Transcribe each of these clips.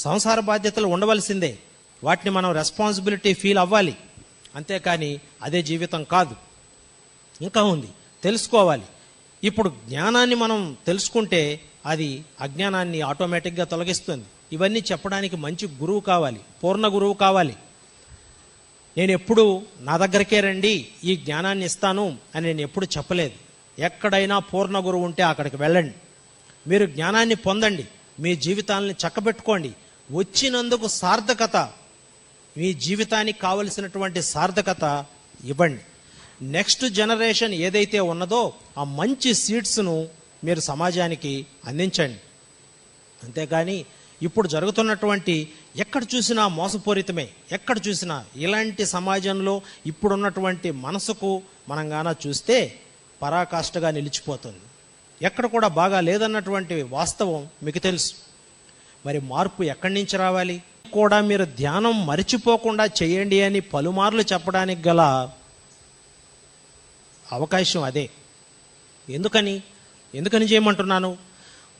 సంసార బాధ్యతలు ఉండవలసిందే. వాటిని మనం రెస్పాన్సిబిలిటీ ఫీల్ అవ్వాలి. అంతేకాని అదే జీవితం కాదు. ఇంకా ఉంది. తెలుసుకోవాలి. ఇప్పుడు జ్ఞానాన్ని మనం తెలుసుకుంటే అది అజ్ఞానాన్ని ఆటోమేటిక్గా తొలగిస్తుంది. ఇవన్నీ చెప్పడానికి మంచి గురువు కావాలి. పూర్ణ గురువు కావాలి. నేను ఎప్పుడు నా దగ్గరికే రండి ఈ జ్ఞానాన్ని ఇస్తాను అని నేను ఎప్పుడు చెప్పలేదు. ఎక్కడైనా పూర్ణ గురువు ఉంటే అక్కడికి వెళ్ళండి. మీరు జ్ఞానాన్ని పొందండి. మీ జీవితాలని చక్కబెట్టుకోండి. వచ్చినందుకు సార్థకత. మీ జీవితానికి కావలసినటువంటి సార్థకత ఇవ్వండి. నెక్స్ట్ జనరేషన్ ఏదైతే ఉన్నదో ఆ మంచి సీడ్స్ను మీరు సమాజానికి అందించండి. అంతేగాని ఇప్పుడు జరుగుతున్నటువంటి ఎక్కడ చూసినా మోసపూరితమే ఎక్కడ చూసినా ఇలాంటి సమాజంలో ఇప్పుడున్నటువంటి మనసుకు మనం గాన చూస్తే పరాకాష్ఠగా నిలిచిపోతుంది. ఎక్కడ కూడా బాగా లేదన్నటువంటి వాస్తవం మీకు తెలుసు. మరి మార్పు ఎక్కడి నుంచి రావాలి? కూడా మీరు ధ్యానం మరిచిపోకుండా చేయండి అని పలుమార్లు చెప్పడానికి గల అవకాశం అదే. ఎందుకని? ఎందుకని చేయమంటున్నాను?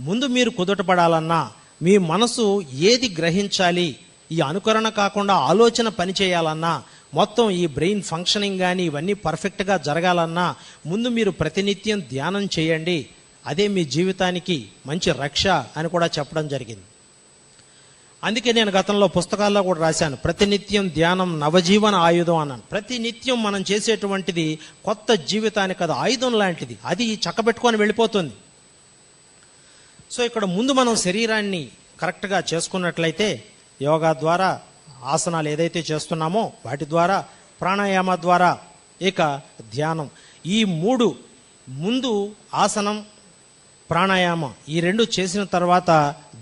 ముందు మీరు కుదుటపడాలన్నా మీ మనసు ఏది గ్రహించాలి? ఈ అనుకరణ కాకుండా ఆలోచన పని చేయాలన్నా మొత్తం ఈ బ్రెయిన్ ఫంక్షనింగ్ కానీ ఇవన్నీ పర్ఫెక్ట్గా జరగాలన్నా ముందు మీరు ప్రతినిత్యం ధ్యానం చేయండి. అదే మీ జీవితానికి మంచి రక్ష అని కూడా చెప్పడం జరిగింది. అందుకే నేను గతంలో పుస్తకాల్లో కూడా రాశాను. ప్రతినిత్యం ధ్యానం నవజీవన ఆయుధం అన్నాను. ప్రతినిత్యం మనం చేసేటువంటిది కొత్త జీవితానికి అది ఆయుధం లాంటిది. అది చక్కబెట్టుకొని వెళ్ళిపోతుంది. సో ఇక్కడ ముందు మనం శరీరాన్ని కరెక్ట్గా చేసుకున్నట్లయితే యోగా ద్వారా ఆసనాలు ఏదైతే చేస్తున్నామో వాటి ద్వారా ప్రాణాయామ ద్వారా ఇక ధ్యానం. ఈ మూడు ముందు ఆసనం ప్రాణాయామం ఈ రెండు చేసిన తర్వాత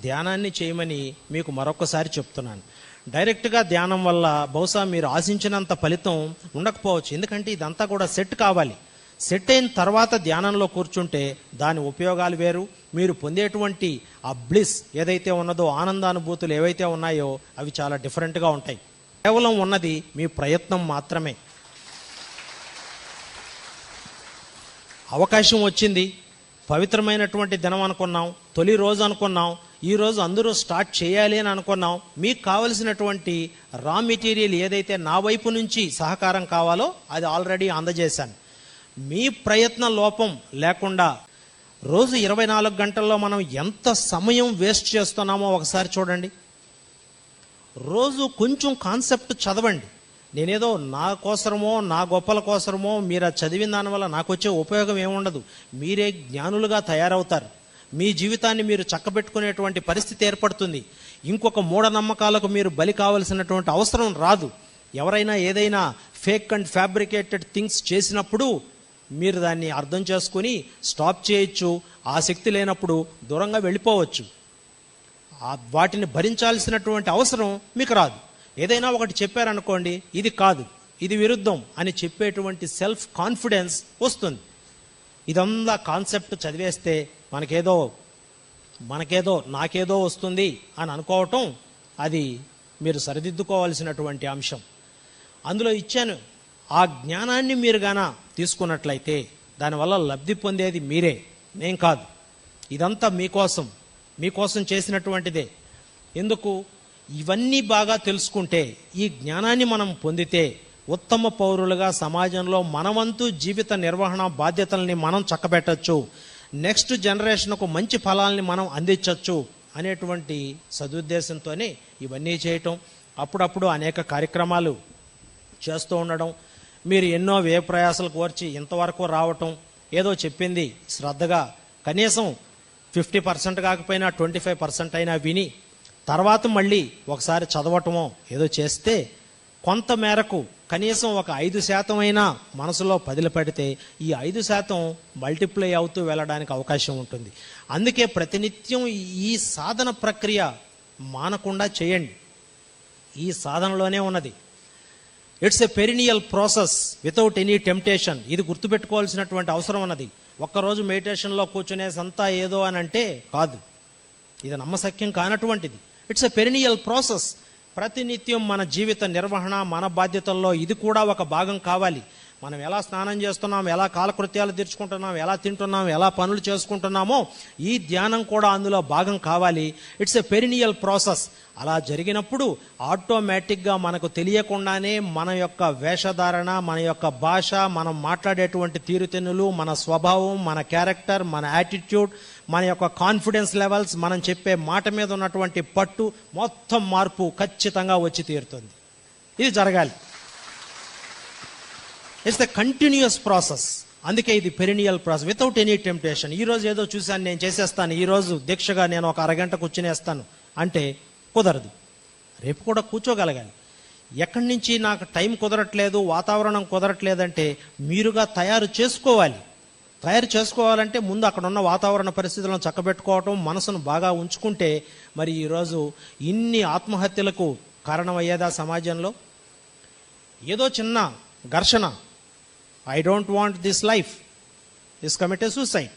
ధ్యానాన్ని చేయమని మీకు మరొకసారి చెప్తున్నాను. డైరెక్ట్గా ధ్యానం వల్ల బహుశా మీరు ఆశించినంత ఫలితం ఉండకపోవచ్చు. ఎందుకంటే ఇదంతా కూడా సెట్ కావాలి. సెట్ అయిన తర్వాత ధ్యానంలో కూర్చుంటే దాని ఉపయోగాలు వేరు. మీరు పొందేటువంటి ఆ బ్లిస్ ఏదైతే ఉన్నదో ఆనందానుభూతులు ఏవైతే ఉన్నాయో అవి చాలా డిఫరెంట్గా ఉంటాయి. కేవలం ఉన్నది మీ ప్రయత్నం మాత్రమే. అవకాశం వచ్చింది. పవిత్రమైనటువంటి దినం అనుకున్నాం తొలి రోజు అనుకున్నాం ఈరోజు అందరూ స్టార్ట్ చేయాలి అని అనుకున్నాం మీకు కావలసినటువంటి రా మెటీరియల్ ఏదైతే నా వైపు నుంచి సహకారం కావాలో అది ఆల్రెడీ అందజేశాను. మీ ప్రయత్న లోపం లేకుండా రోజు ఇరవై నాలుగు గంటల్లో మనం ఎంత సమయం వేస్ట్ చేస్తున్నామో ఒకసారి చూడండి. రోజు కొంచెం కాన్సెప్ట్ చదవండి. నేనేదో నా కోసరమో నా గొప్పల కోసరమో మీరు అది చదివిన దానివల్ల నాకు వచ్చే ఉపయోగం ఏముండదు. మీరే జ్ఞానులుగా తయారవుతారు. మీ జీవితాన్ని మీరు చక్కబెట్టుకునేటువంటి పరిస్థితి ఏర్పడుతుంది. ఇంకొక మూఢనమ్మకాలకు మీరు బలి కావలసినటువంటి అవసరం రాదు. ఎవరైనా ఏదైనా ఫేక్ అండ్ ఫ్యాబ్రికేటెడ్ థింగ్స్ చేసినప్పుడు మీరు దాన్ని అర్థం చేసుకుని స్టాప్ చేయొచ్చు. ఆ శక్తి లేనప్పుడు దూరంగా వెళ్ళిపోవచ్చు. వాటిని భరించాల్సినటువంటి అవసరం మీకు రాదు. ఏదైనా ఒకటి చెప్పారనుకోండి ఇది కాదు ఇది విరుద్ధం అని చెప్పేటువంటి సెల్ఫ్ కాన్ఫిడెన్స్ వస్తుంది. ఇదంతా కాన్సెప్ట్ చదివేస్తే మనకేదో మనకేదో నాకేదో వస్తుంది అని అనుకోవటం అది మీరు సరిదిద్దుకోవాల్సినటువంటి అంశం. అందులో ఇచ్చాను ఆ జ్ఞానాన్ని మీరు గాన తీసుకున్నట్లయితే దానివల్ల లబ్ధి పొందేది మీరే నేను కాదు. ఇదంతా మీకోసం మీకోసం చేసినటువంటిదే. ఎందుకు? ఇవన్నీ బాగా తెలుసుకుంటే ఈ జ్ఞానాన్ని మనం పొందితే ఉత్తమ పౌరులుగా సమాజంలో మనవంతు జీవిత నిర్వహణ బాధ్యతల్ని మనం చక్కబెట్టచ్చు. నెక్స్ట్ జనరేషన్కు మంచి ఫలాల్ని మనం అందించవచ్చు అనేటువంటి సదుద్దేశంతోనే ఇవన్నీ చేయటం. అప్పుడప్పుడు అనేక కార్యక్రమాలు చేస్తూ ఉండడం. మీరు ఎన్నో వ్యయ ప్రయాసాలు కోర్చి ఇంతవరకు రావటం. ఏదో చెప్పింది శ్రద్ధగా. కనీసం ఫిఫ్టీ పర్సెంట్ కాకపోయినా ట్వంటీ ఫైవ్ పర్సెంట్ అయినా విని తర్వాత మళ్ళీ ఒకసారి చదవటమో ఏదో చేస్తే కొంత మేరకు కనీసం ఒక ఐదు శాతం అయినా మనసులో పదిలి పెడితే ఈ ఐదు శాతం మల్టిప్లై అవుతూ వెళ్ళడానికి అవకాశం ఉంటుంది. అందుకే ప్రతినిత్యం ఈ సాధన ప్రక్రియ మానకుండా చేయండి. ఈ సాధనలోనే ఉన్నది. It's a perennial process without any temptation ఇది గుర్తుపెట్టుకోవాల్సినటువంటి అవసరం ఉన్నది ఒక్కరోజు మెడిటేషన్లో కూర్చునేసంతా ఏదో అని అంటే కాదు. ఇది నమ్మశక్యం కానటువంటిది. ఇట్స్ ఎ పెరినియల్ ప్రాసెస్ ప్రతినిత్యం మన జీవిత నిర్వహణ మన బాధ్యతల్లో ఇది కూడా ఒక భాగం కావాలి. మనం ఎలా స్నానం చేస్తున్నాం ఎలా కాలకృత్యాలు తీర్చుకుంటున్నాం ఎలా తింటున్నాం ఎలా పనులు చేసుకుంటున్నామో ఈ ధ్యానం కూడా అందులో భాగం కావాలి. ఇట్స్ ఎ పెరినియల్ ప్రాసెస్ అలా జరిగినప్పుడు ఆటోమేటిక్గా మనకు తెలియకుండానే మన యొక్క వేషధారణ మన యొక్క భాష మనం మాట్లాడేటువంటి తీరుతెన్నులు మన స్వభావం మన క్యారెక్టర్ మన యాటిట్యూడ్ మన యొక్క కాన్ఫిడెన్స్ లెవెల్స్ మనం చెప్పే మాట మీద ఉన్నటువంటి పట్టు మొత్తం మార్పు ఖచ్చితంగా వచ్చి తీరుతుంది. ఇది జరగాలి. ఇట్స్ ద కంటిన్యూస్ ప్రాసెస్ అందుకే ఇది perennial process without any temptation ఈరోజు ఏదో చూశాను నేను చేసేస్తాను. ఈరోజు దీక్షగా నేను ఒక అరగంట కూర్చునేస్తాను. అంటే కుదరదు. రేపు కూడా కూర్చోగలగాలి. ఎక్కడి నుంచి నాకు టైం కుదరట్లేదు వాతావరణం కుదరట్లేదంటే మీరుగా తయారు చేసుకోవాలి. తయారు చేసుకోవాలంటే ముందు అక్కడ ఉన్న వాతావరణ పరిస్థితులను చక్కబెట్టుకోవటం మనసును బాగా ఉంచుకుంటే మరి ఈరోజు ఇన్ని ఆత్మహత్యలకు కారణమయ్యేదా సమాజంలో? ఏదో చిన్న ఘర్షణ. I don't want this life, is committed suicide.